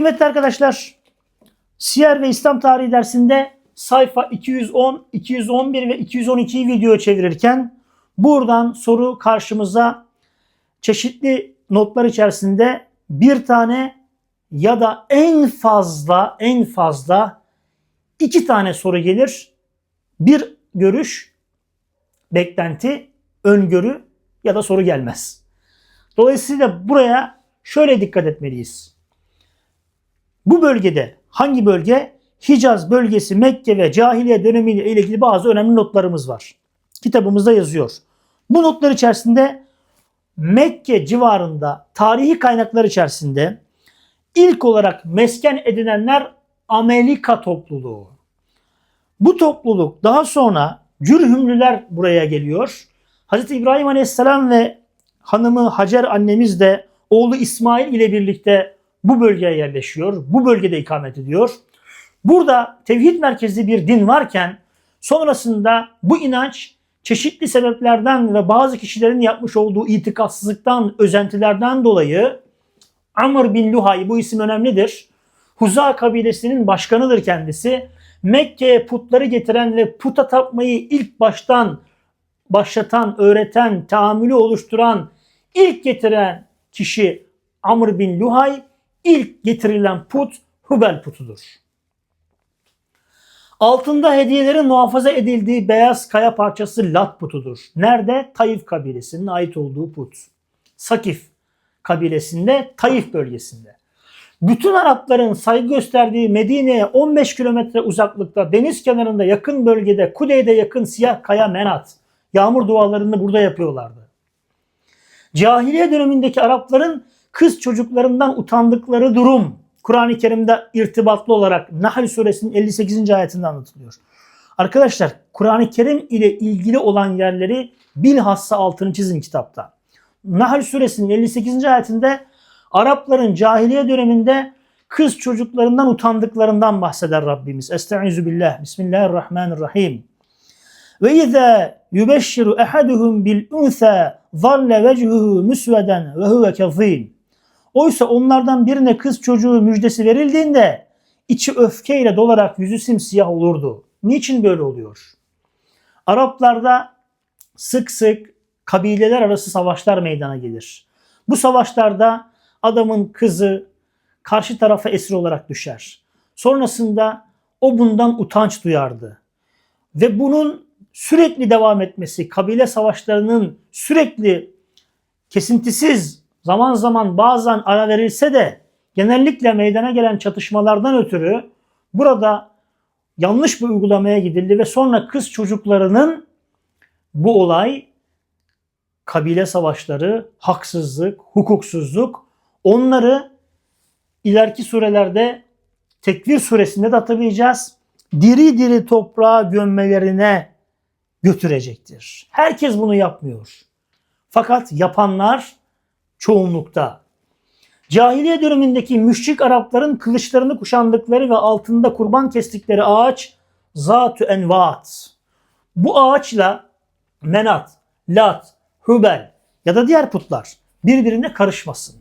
Kıymetli arkadaşlar, Siyer ve İslam Tarihi dersinde sayfa 210, 211 ve 212'yi video çevirirken buradan soru karşımıza çeşitli notlar içerisinde bir tane ya da en fazla en fazla iki tane soru gelir. Bir görüş, beklenti, öngörü ya da soru gelmez. Dolayısıyla buraya şöyle dikkat etmeliyiz. Bu bölgede hangi bölge? Hicaz bölgesi, Mekke ve cahiliye dönemiyle ilgili bazı önemli notlarımız var. Kitabımızda yazıyor. Bu notlar içerisinde Mekke civarında tarihi kaynaklar içerisinde ilk olarak mesken edinenler Amerika topluluğu. Bu topluluk daha sonra Cürhümlüler buraya geliyor. Hz. İbrahim Aleyhisselam ve hanımı Hacer annemiz de oğlu İsmail ile birlikte bu bölgeye yerleşiyor. Bu bölgede ikamet ediyor. Burada tevhid merkezli bir din varken sonrasında bu inanç çeşitli sebeplerden ve bazı kişilerin yapmış olduğu itikatsızlıktan, özentilerden dolayı Amr bin Luhay bu isim önemlidir. Huza kabilesinin başkanıdır kendisi. Mekke'ye putları getiren ve puta tapmayı ilk baştan başlatan, öğreten, tahammülü oluşturan, ilk getiren kişi Amr bin Luhay, ilk getirilen put Hubel putudur. Altında hediyelerin muhafaza edildiği beyaz kaya parçası Lat putudur. Nerede? Taif kabilesinin ait olduğu put. Sakif kabilesinde Taif bölgesinde. Bütün Arapların saygı gösterdiği Medine'ye 15 kilometre uzaklıkta deniz kenarında yakın bölgede kuzeyde yakın siyah kaya Menat. Yağmur dualarını burada yapıyorlardı. Cahiliye dönemindeki Arapların kız çocuklarından utandıkları durum Kur'an-ı Kerim'de irtibatlı olarak Nahl suresinin 58. ayetinde anlatılıyor. Arkadaşlar Kur'an-ı Kerim ile ilgili olan yerleri bilhassa altını çizin kitapta. Nahl suresinin 58. ayetinde Arapların cahiliye döneminde kız çocuklarından utandıklarından bahseder Rabbimiz. Estaizu billah. Bismillahirrahmanirrahim. Ve izâ yubeşşiru ehaduhum bil unsa zalle vechuhu müsveden ve huve kezîm. Oysa onlardan birine kız çocuğu müjdesi verildiğinde içi öfkeyle dolarak yüzü simsiyah olurdu. Niçin böyle oluyor? Araplarda sık sık kabileler arası savaşlar meydana gelir. Bu savaşlarda adamın kızı karşı tarafa esir olarak düşer. Sonrasında o bundan utanç duyardı. Ve bunun sürekli devam etmesi, kabile savaşlarının sürekli kesintisiz zaman zaman bazen ara verilse de genellikle meydana gelen çatışmalardan ötürü burada yanlış bir uygulamaya gidildi ve sonra kız çocuklarının bu olay kabile savaşları, haksızlık, hukuksuzluk onları ileriki surelerde Tekvir suresinde de hatırlayacağız. Diri diri toprağa gömmelerine götürecektir. Herkes bunu yapmıyor. Fakat yapanlar çoğunlukta. Cahiliye dönemindeki müşrik Arapların kılıçlarını kuşandıkları ve altında kurban kestikleri ağaç Zatü Envat. Bu ağaçla Menat, Lat, Hubel ya da diğer putlar birbirine karışmasın.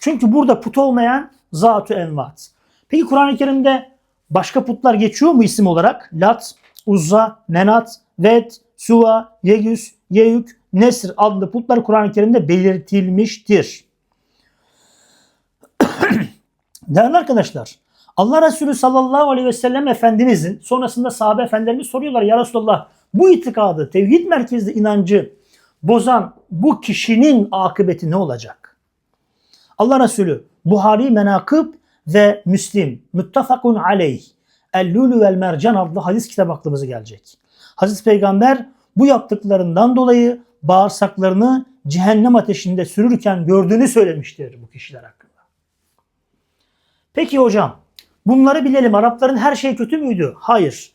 Çünkü burada put olmayan Zatü Envat. Peki Kur'an-ı Kerim'de başka putlar geçiyor mu isim olarak? Lat, Uzza, Menat, Ved, Suva, Yegüs, Yeyük, Nesr adlı putlar Kur'an-ı Kerim'de belirtilmiştir. Değerli arkadaşlar, Allah Resulü sallallahu aleyhi ve sellem Efendimizin sonrasında sahabe efendilerimiz soruyorlar ya Resulallah bu itikadı, tevhid merkezli inancı bozan bu kişinin akıbeti ne olacak? Allah Resulü Buhari Menakıb ve Müslim Muttafakun aleyh El-Lulu vel Mercan adlı hadis kitap aklımıza gelecek. Hazreti Peygamber bu yaptıklarından dolayı bağırsaklarını cehennem ateşinde sürürken gördüğünü söylemiştir bu kişiler hakkında. Peki hocam bunları bilelim. Arapların her şey kötü müydü? Hayır.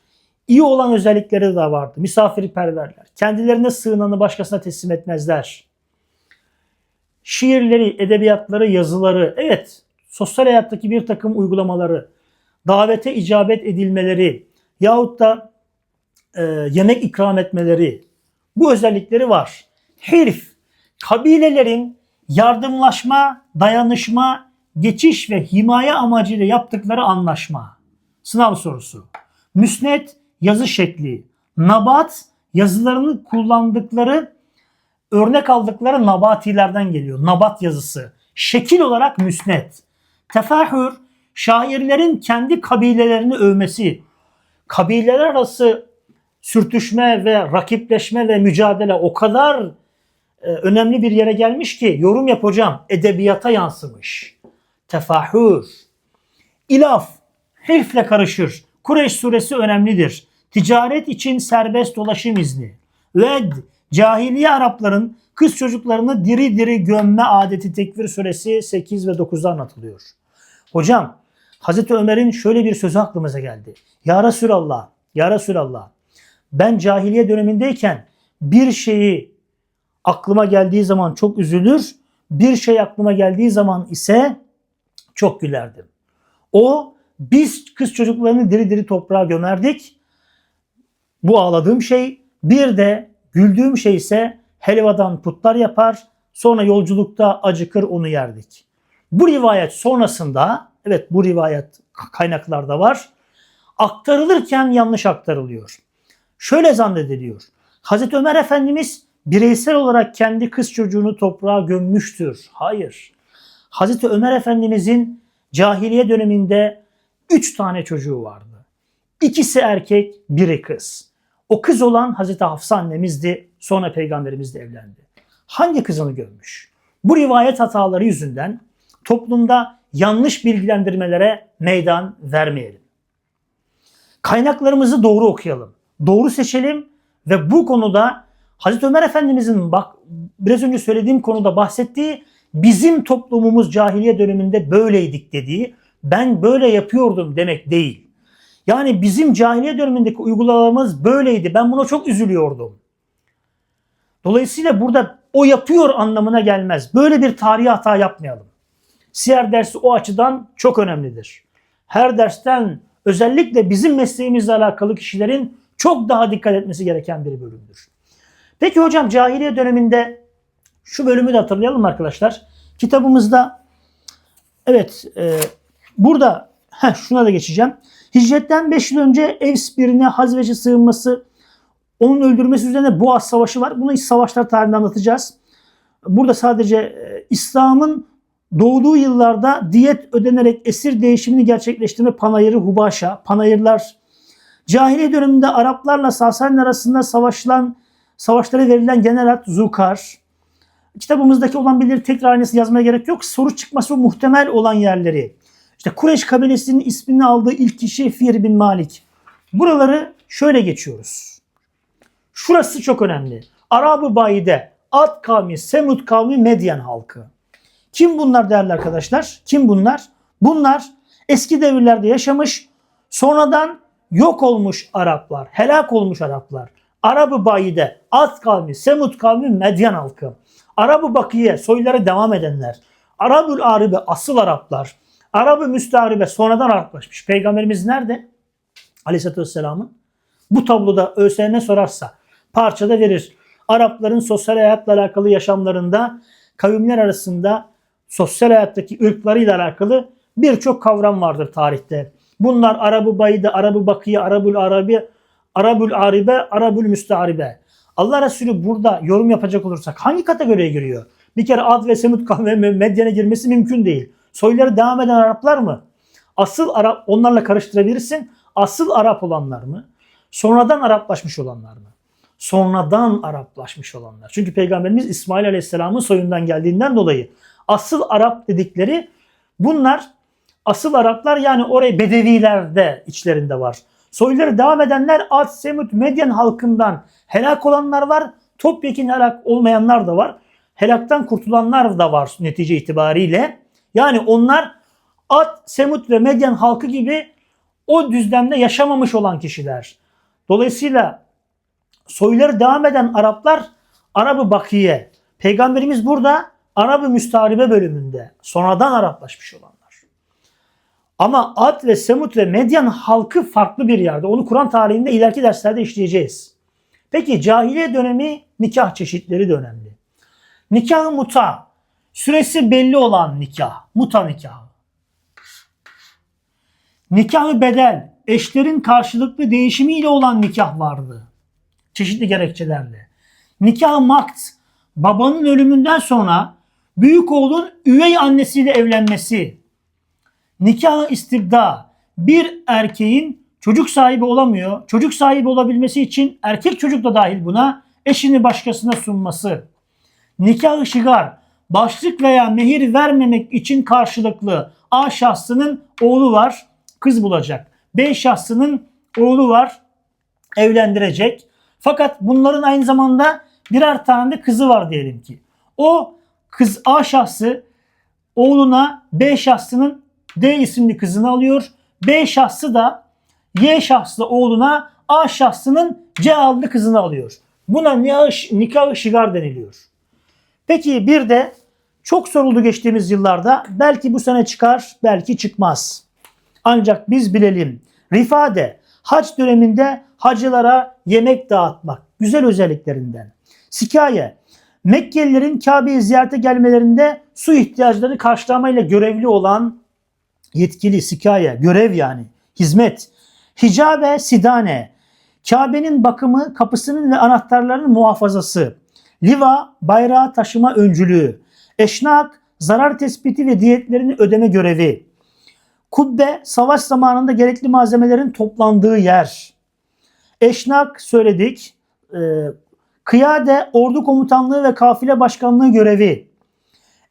İyi olan özellikleri de vardı. Misafirperverler. Kendilerine sığınanı başkasına teslim etmezler. Şiirleri, edebiyatları, yazıları, evet sosyal hayattaki bir takım uygulamaları, davete icabet edilmeleri yahut da e, yemek ikram etmeleri bu özellikleri var. Herif kabilelerin yardımlaşma, dayanışma, geçiş ve himaye amacıyla yaptıkları anlaşma. Sınav sorusu. Müsnet yazı şekli. Nabat yazılarını kullandıkları örnek aldıkları nabatilerden geliyor. Nabat yazısı. Şekil olarak müsnet. Tefahür şairlerin kendi kabilelerini övmesi. Kabileler arası sürtüşme ve rakipleşme ve mücadele o kadar e, önemli bir yere gelmiş ki yorum yap hocam edebiyata yansımış. Tefahür. İlaf hilfle karışır. Kureyş suresi önemlidir. Ticaret için serbest dolaşım izni. Ved cahiliye Arapların kız çocuklarını diri diri gömme adeti tekvir suresi 8 ve 9'da anlatılıyor. Hocam Hazreti Ömer'in şöyle bir sözü aklımıza geldi. Ya Resulallah, Ya Resulallah ben cahiliye dönemindeyken bir şeyi aklıma geldiği zaman çok üzülür, bir şey aklıma geldiği zaman ise çok gülerdim. O biz kız çocuklarını diri diri toprağa gömerdik. Bu ağladığım şey bir de güldüğüm şey ise helvadan putlar yapar. Sonra yolculukta acıkır onu yerdik. Bu rivayet sonrasında evet bu rivayet kaynaklarda var. Aktarılırken yanlış aktarılıyor. Şöyle zannediliyor. Hazreti Ömer Efendimiz bireysel olarak kendi kız çocuğunu toprağa gömmüştür. Hayır. Hazreti Ömer Efendimizin cahiliye döneminde üç tane çocuğu vardı. İkisi erkek, biri kız. O kız olan Hazreti Hafsa annemizdi. Sonra peygamberimizle evlendi. Hangi kızını gömmüş? Bu rivayet hataları yüzünden toplumda yanlış bilgilendirmelere meydan vermeyelim. Kaynaklarımızı doğru okuyalım. Doğru seçelim ve bu konuda Hazreti Ömer Efendimizin bak biraz önce söylediğim konuda bahsettiği bizim toplumumuz cahiliye döneminde böyleydik dediği ben böyle yapıyordum demek değil. Yani bizim cahiliye dönemindeki uygulamamız böyleydi. Ben buna çok üzülüyordum. Dolayısıyla burada o yapıyor anlamına gelmez. Böyle bir tarihi hata yapmayalım. Siyer dersi o açıdan çok önemlidir. Her dersten özellikle bizim mesleğimizle alakalı kişilerin çok daha dikkat etmesi gereken bir bölümdür. Peki hocam cahiliye döneminde şu bölümü de hatırlayalım arkadaşlar. Kitabımızda evet e, burada heh, şuna da geçeceğim. Hicretten 5 yıl önce Evs birine Hazveç'e sığınması, onun öldürmesi üzerine Boğaz Savaşı var. Bunu savaşlar tarihinde anlatacağız. Burada sadece e, İslam'ın doğduğu yıllarda diyet ödenerek esir değişimini gerçekleştirme panayırı Hubaşa, panayırlar. Cahiliye döneminde Araplarla Sasaniler arasında savaşılan, savaşlara verilen genel ad Zukar. Kitabımızdaki olan bilgileri tekrar aynısı yazmaya gerek yok. Soru çıkması muhtemel olan yerleri. İşte Kureyş kabilesinin ismini aldığı ilk kişi Fir bin Malik. Buraları şöyle geçiyoruz. Şurası çok önemli. Arab-ı Bayide, Ad kavmi, Semud kavmi, Medyen halkı. Kim bunlar değerli arkadaşlar? Kim bunlar? Bunlar eski devirlerde yaşamış, sonradan yok olmuş Araplar, helak olmuş Araplar. Arab-ı Bayide, Ad kavmi, Semud kavmi, Medyen halkı. Arab-ı Bakiye, soyları devam edenler. Arabül Aribe, asıl Araplar. Arab-ı Müstaribe, sonradan Araplaşmış. Peygamberimiz nerede? Aleyhisselatü Vesselam'ın. Bu tabloda ÖSYM sorarsa parçada verir. Arapların sosyal hayatla alakalı yaşamlarında kavimler arasında sosyal hayattaki ırklarıyla alakalı birçok kavram vardır tarihte. Bunlar Arabı Bayide, Arabı Bakiye, Arabül Arabi, Arabül Aribe, Arabül Müstaribe. Allah Resulü burada yorum yapacak olursak hangi kategoriye giriyor? Bir kere Ad ve Semud kavmi Medyen'e girmesi mümkün değil. Soyları devam eden Araplar mı? Asıl Arap onlarla karıştırabilirsin. Asıl Arap olanlar mı? Sonradan Araplaşmış olanlar mı? Sonradan Araplaşmış olanlar. Çünkü Peygamberimiz İsmail Aleyhisselam'ın soyundan geldiğinden dolayı asıl Arap dedikleri bunlar asıl Araplar yani oraya Bedeviler de içlerinde var. Soyları devam edenler Ad, Semud, Medyen halkından helak olanlar var. Topyekin helak olmayanlar da var. Helaktan kurtulanlar da var netice itibariyle. Yani onlar Ad, Semud ve Medyen halkı gibi o düzlemde yaşamamış olan kişiler. Dolayısıyla soyları devam eden Araplar Arabı Bakiye. Peygamberimiz burada Arabı Müstaribe bölümünde sonradan Araplaşmış olanlar. Ama Ad ve Semud ve Medyen halkı farklı bir yerde. Onu Kur'an tarihinde ileriki derslerde işleyeceğiz. Peki cahiliye dönemi nikah çeşitleri de önemli. Nikah-ı muta, süresi belli olan nikah, muta nikahı. Nikahı bedel, eşlerin karşılıklı değişimiyle olan nikah vardı. Çeşitli gerekçelerle. Nikah makt, babanın ölümünden sonra büyük oğlun üvey annesiyle evlenmesi. Nikah istibda, bir erkeğin çocuk sahibi olamıyor. Çocuk sahibi olabilmesi için erkek çocuk da dahil buna eşini başkasına sunması. Nikah-ı şigar, başlık veya mehir vermemek için karşılıklı A şahsının oğlu var, kız bulacak. B şahsının oğlu var, evlendirecek. Fakat bunların aynı zamanda birer tane de kızı var diyelim ki. O kız A şahsı oğluna B şahsının D isimli kızını alıyor. B şahsı da Y şahsı oğluna A şahsının C adlı kızını alıyor. Buna nikah- nikah-ı şigar deniliyor. Peki bir de çok soruldu geçtiğimiz yıllarda. Belki bu sene çıkar, belki çıkmaz. Ancak biz bilelim. Rifade, hac döneminde hacılara yemek dağıtmak. Güzel özelliklerinden. Sikaye, Mekkelilerin Kabe'yi ziyarete gelmelerinde su ihtiyaçlarını karşılamayla görevli olan yetkili sikaye, görev yani, hizmet. Hicabe, sidane, Kabe'nin bakımı, kapısının ve anahtarlarının muhafazası. Liva, bayrağı taşıma öncülüğü. Eşnak, zarar tespiti ve diyetlerini ödeme görevi. Kubbe, savaş zamanında gerekli malzemelerin toplandığı yer. Eşnak söyledik. Ee, kıyade, ordu komutanlığı ve kafile başkanlığı görevi.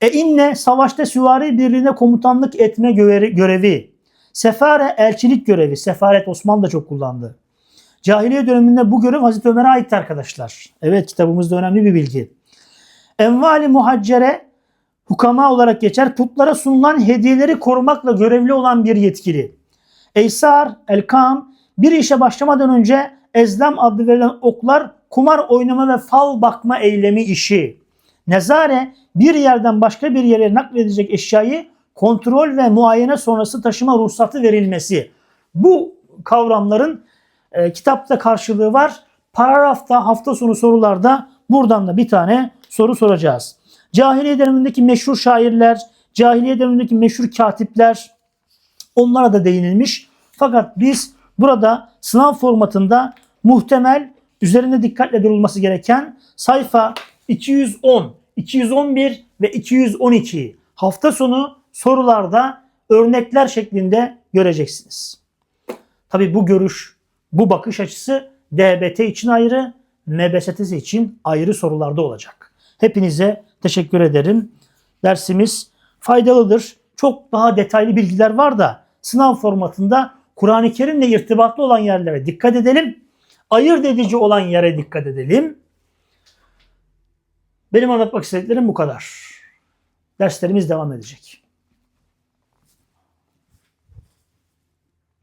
E inne, savaşta süvari birliğine komutanlık etme görevi. Sefare, elçilik görevi. Sefaret Osmanlı da çok kullandı. Cahiliye döneminde bu görev Hazreti Ömer'e aitti arkadaşlar. Evet kitabımızda önemli bir bilgi. Envali muhaccere hukama olarak geçer. Putlara sunulan hediyeleri korumakla görevli olan bir yetkili. Eysar, Elkam bir işe başlamadan önce ezlem adlı verilen oklar kumar oynama ve fal bakma eylemi işi. Nezare bir yerden başka bir yere nakledecek eşyayı kontrol ve muayene sonrası taşıma ruhsatı verilmesi. Bu kavramların e, kitapta karşılığı var. Paragrafta hafta sonu sorularda buradan da bir tane soru soracağız. Cahiliye dönemindeki meşhur şairler, cahiliye dönemindeki meşhur katipler onlara da değinilmiş. Fakat biz burada sınav formatında muhtemel üzerine dikkatle durulması gereken sayfa 210, 211 ve 212 hafta sonu sorularda örnekler şeklinde göreceksiniz. Tabi bu görüş, bu bakış açısı DBT için ayrı, MBSTS için ayrı sorularda olacak. Hepinize teşekkür ederim. Dersimiz faydalıdır. Çok daha detaylı bilgiler var da sınav formatında Kur'an-ı Kerim'le irtibatlı olan yerlere dikkat edelim. Ayırt edici olan yere dikkat edelim. Benim anlatmak istediklerim bu kadar. Derslerimiz devam edecek.